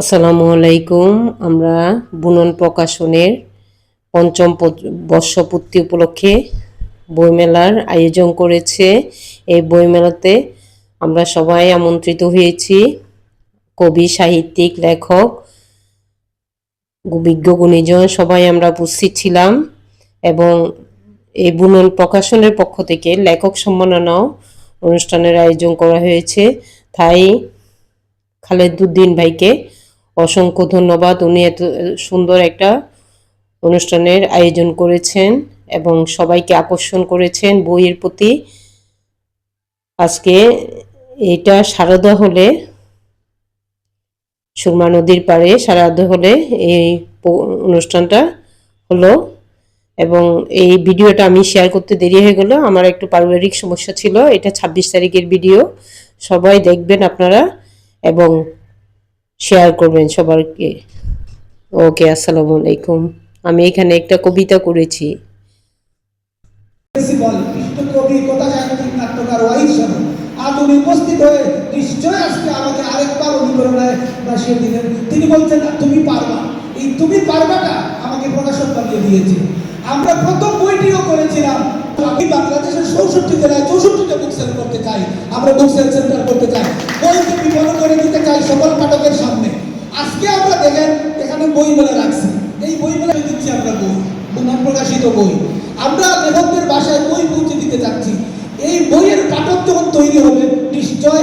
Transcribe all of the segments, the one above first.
আসসালামু আলাইকুম। আমরা বুনন প্রকাশনের পঞ্চম বর্ষপূর্তি উপলক্ষে বইমেলার আয়োজন করেছে। এই বইমেলাতে আমরা সবাই আমন্ত্রিত হয়েছি। কবি, সাহিত্যিক, লেখক, বিজ্ঞ গুণীজন, সবাই আমরা উপস্থিত ছিলাম এবং এই বুনন প্রকাশনের পক্ষ থেকে লেখক সম্মাননাও অনুষ্ঠানের আয়োজন করা হয়েছে। তাই খালেদুদ্দিন ভাইকে অসংখ্য ধন্যবাদ। উনি এত সুন্দর একটা অনুষ্ঠানের আয়োজন করেছেন এবং সবাইকে আকর্ষণ করেছেন বইয়ের প্রতি। আজকে এটা সারদা হলে, সুরমা নদীর পাড়ে সারাদা হলে এই অনুষ্ঠানটা হলো এবং এই ভিডিওটা আমি শেয়ার করতে দেরি হয়ে গেল। আমার একটু পারিবারিক সমস্যা ছিল, এটা ছাব্বিশ তারিখের ভিডিও। সবাই দেখবেন আপনারা এবং শেয়ার করবেন সবারকে। ওকে আসসালামু আলাইকুম। আমি এখানে একটা কবিতা করেছি। উপস্থিত হয়ে নিশ্চয় আজকে আমাকে আরেকবার অনুপ্রেরণায় দিলেন তিনি বলছেন তুমি পারবা। এই তুমি পারবাটা আমাকে প্রকাশক বানিয়ে দিয়েছে। আমরা প্রথম বইটিও করেছিলাম। আমি বাংলাদেশের চৌষট্টি জেলায় চৌষট্টিটা বুক সেল করতে চাই। আমরা বুক সেল সেন্টার করতে চাই। বইকে বিপন্ন করে দিতে চাই সকল পাঠকের সামনে। আজকে আমরা দেখেন, এখানে বই মেলা রাখছি। এই বই মেলায় দিচ্ছি আমরা বই। পুনঃ প্রকাশিত বই। আমরা লেখকদের বাসায় বই পৌঁছে দিতে চাচ্ছি। এই বইয়ের পাঠক যখন তৈরি হবে, নিশ্চয়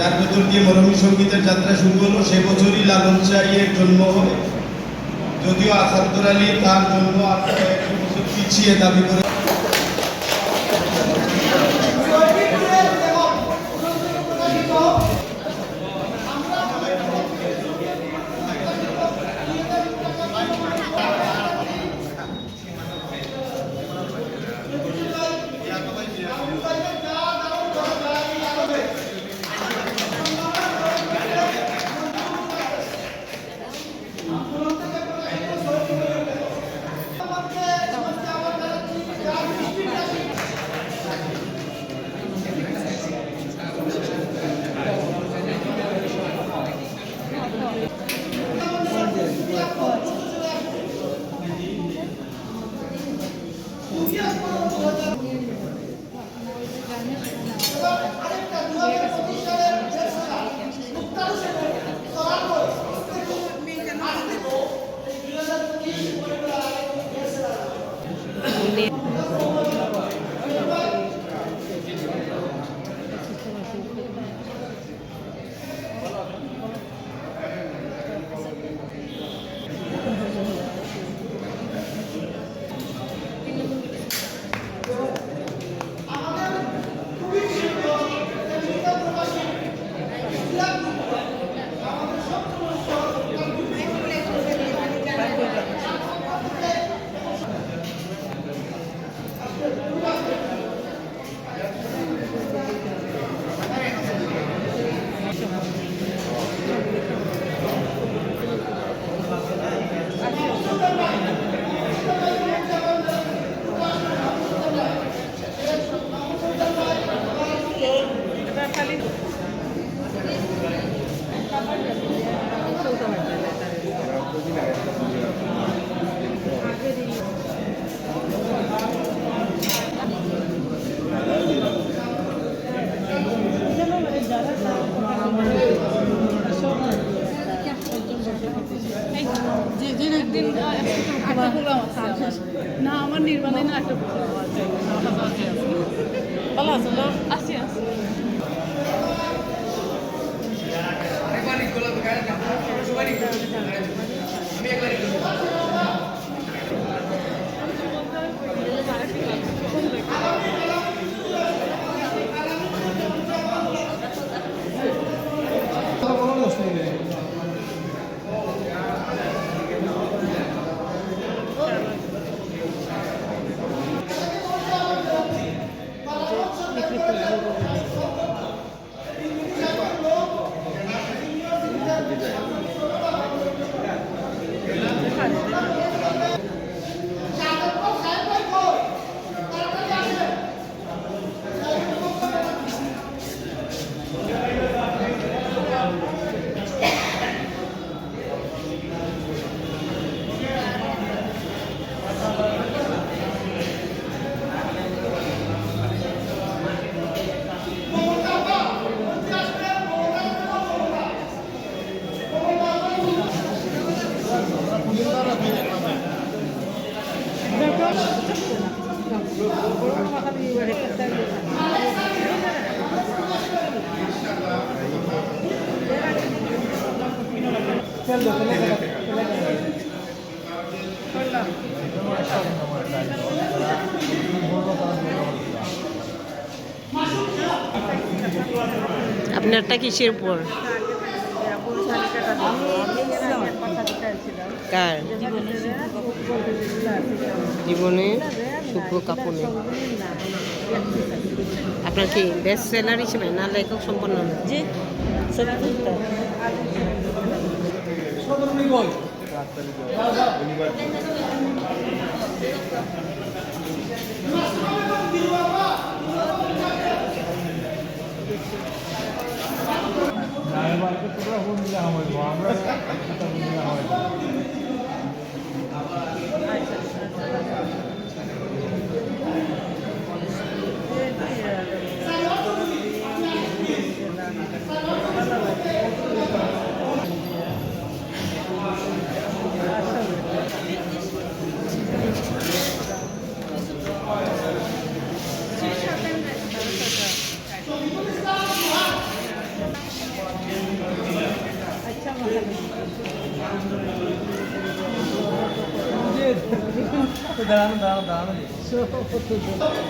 যার ভেতর দিয়ে মরমী সঙ্গীতের যাত্রা শুরু হলো, সে বছরই লালন শাহের জন্ম হয় যদিও আসাদুর আলী তার জন্ম আর একটু বছর পিছিয়ে দাবি করে আপনারটা কিসের উপর? কার? জীবনে শুভ্র কাপুনে। আপনার কি বেস্ট সেলার হিসেবে না লেখক সম্পন্ন? すいません。para todo.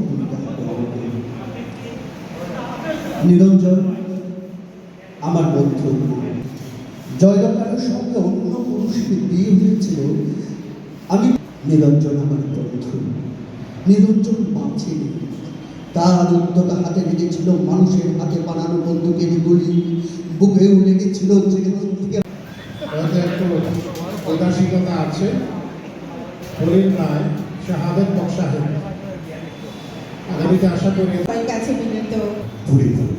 নিরঞ্জন, আমার বন্ধু। জয়লঙ্কারের সঙ্গে অন্য পুরুষের বিয়ে হয়েছিল? আমি নিরঞ্জন, আমার বন্ধু। নিরঞ্জন বাঁচেনি। তার উদ্যতা হাতে লেগেছিল, মানুষের হাতে বানানো বন্দুকের গুলি বুকেও লেগেছিল উদাসীনতা আছে। হরিণ নয় শাহাদত বক্সাহেব আশা করি সবার কাছে বিনীত। ঘুরে। ঘুরে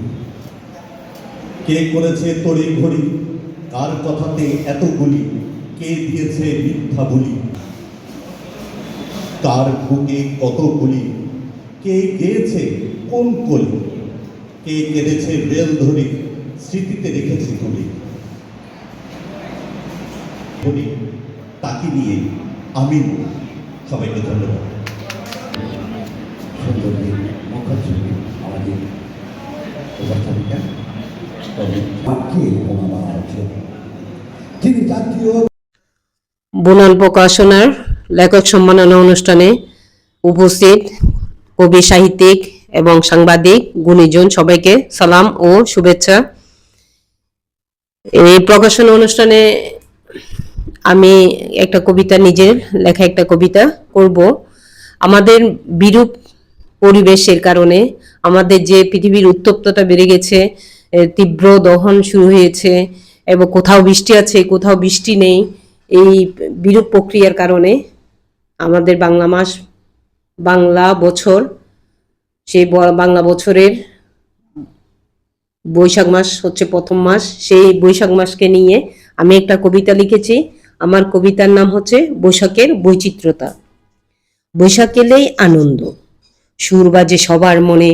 কে করেছে তড়ি ঘড়ি কার কথাতে এত গুলি? কে দিয়েছে মিথ্যা বলি? কার বুকে কত গুলি? কে গেয়েছে কোন কলি? কে কেঁদেছে রেল ধরে স্মৃতিতে রেখেছে তুলি তাকে নিয়ে আমি সবাইকে ধন্যবাদ। সুন্দরী মুখার্জী আমাদের উপস্থাপিকা প্রকাশনার লেখক সম্মাননা অনুষ্ঠানে উপস্থিত কবি, সাহিত্যিক এবং সাংবাদিক, গুণীজন সবাইকে সালাম ও শুভেচ্ছা। এই প্রকাশনা অনুষ্ঠানে আমি একটা কবিতা, নিজের লেখা একটা কবিতা করব। আমাদের বিরূপ পরিবেশের কারণে আমাদের যে পৃথিবীর উত্তপ্ততা বেড়ে গেছে তীব্র দহন শুরু হয়েছে এবং কোথাও বৃষ্টি আছে, কোথাও বৃষ্টি নেই, এই বিরূপ প্রক্রিয়ার কারণে আমাদের বাংলা মাস, বাংলা বছর সেই বাংলা বছরের বৈশাখ মাস হচ্ছে প্রথম মাস, সেই বৈশাখ মাসকে নিয়ে আমি একটা কবিতা লিখেছি। আমার কবিতার নাম হচ্ছে বৈশাখের বৈচিত্র্যতা। বৈশাখ এলেই আনন্দ। সুর বাজে সবার মনে,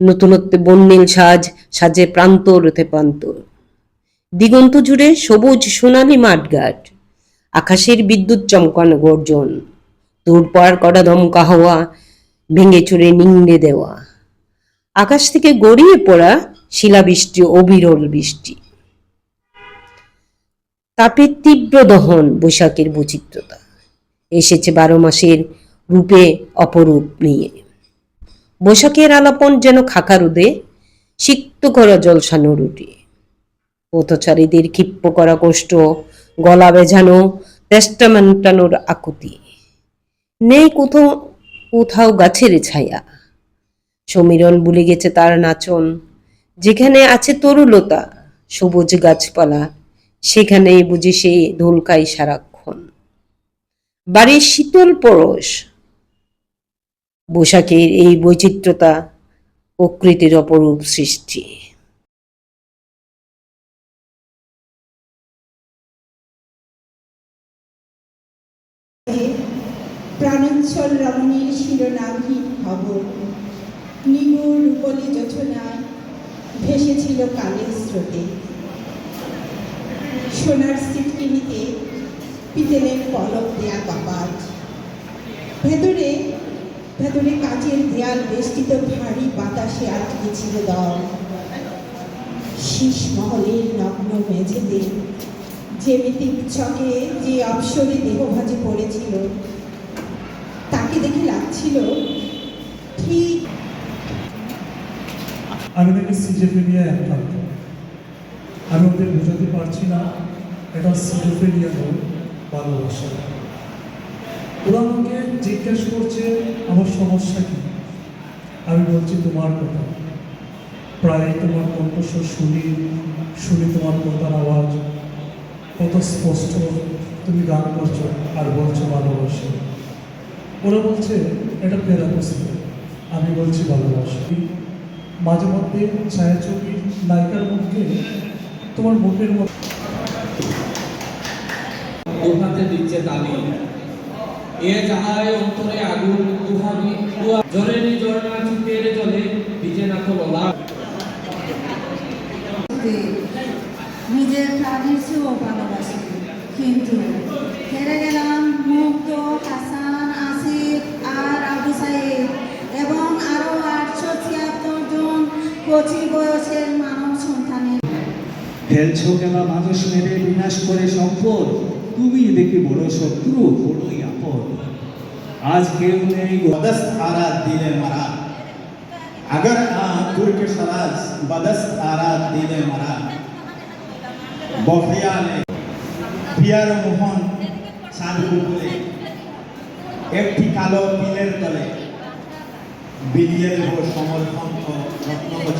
নতুনত্বে বন্যিল সাজ, সাজে প্রান্তর হতে প্রান্তর। দিগন্ত জুড়ে সবুজ সোনালি মাঠঘাট, আকাশের বিদ্যুৎ চমকানো গর্জন পার করা দমকা হাওয়া, ভেঙে চুরে নিংড়ে দেওয়া। আকাশ থেকে গড়িয়ে পড়া শিলাবৃষ্টি অবিরল বৃষ্টি। তাপের তীব্র দহন বৈশাখের বৈচিত্র্যতা এসেছে বারো মাসের রূপে অপরূপ নিয়ে। বৈশাখের আলাপন যেন খাকা রোদে সিক্ত করা জলসানো রুটি পথচারীদের ক্ষিপ্ত করা কষ্ট, গলা বেঝানো তেষ্টা আকুতি। নেই কোথাও কোথাও গাছের ছায়া। সমীরণ ভুলে গেছে তার নাচন। যেখানে আছে তরুলতা, সবুজ গাছপালা, সেখানেই বুঝি সে ধুলকাই সারাক্ষণ। বাড়ির শীতল পরশ বৈশাখের এই বৈচিত্র্যতা প্রকৃতির অপরূপ সৃষ্টি। প্রাণোচ্ছল রমণীর শিরোনামহীন রূপলি যোছনায় ভেসেছিল কালের স্রোতে। সোনার সিটকিনিতে পিতলের পলক দেয়া কপাট। ভেতরে ভেতরে কাচের দেয়াল বেষ্টিত ভারী বাতাসে আটকে ছিল দল। শীষ মহলের নগ্ন মেঝেতে যে জ্যামিতিক ছকে যে অপসরে দেহভাজে পড়েছিল, তাকে দেখে লাগছিল ঠিক আমি নাকি সিজেফেনিয়া আক্রান্ত আমি ওদের বোঝাতে পারছি না, এটা সিজোফেনিয়া নয় ভালোবাসা। ওরা আমাকে জিজ্ঞেস করছে, আমার সমস্যা কি? আমি বলছি, তোমার কথা। প্রায় তোমার কণ্ঠস্বর শুনি শুনি তোমার কথার আওয়াজ। কত স্পষ্ট তুমি গান করছ আর বলছো ভালোবাসি। ওরা বলছে, এটা প্যারাপোসি আমি বলছি, ভালোবাসি। মাঝে মধ্যে ছায়াছবি নায়িকার মুখে তোমার মুখের মধ্যে দুহাতে দিচ্ছে তালি। এ যাহায় অন্তরে আগুন দুহাবি দুহা জরেনি জরনা চুপের জলে ভিজে না তো বলা। নিজের প্রাণের চেয়েও ভালোবাসি। কিন্তু হেরে গেলাম মুক্ত হাসান আসিফ আর আবু সাইদ এবং আরও আটশো ছিয়াত্তর জন কচি বয়সের মানব সন্তানের। ফেলছো কেন? মানুষ মেরে বিনাশ করে সম্পদ তুমি দেখি বড় শত্রু বড়ই আপদ আজ কেউ নেই बदस्त आरा दिले मरा अगर आ गुर के सराज बदस्त आरा दिले मरा बफिया ने প্রিয়ার মোহন সাধুপুরে একটি কালো তিলের তলে বিলিয়ে দেব সমর্থন ও রত্ন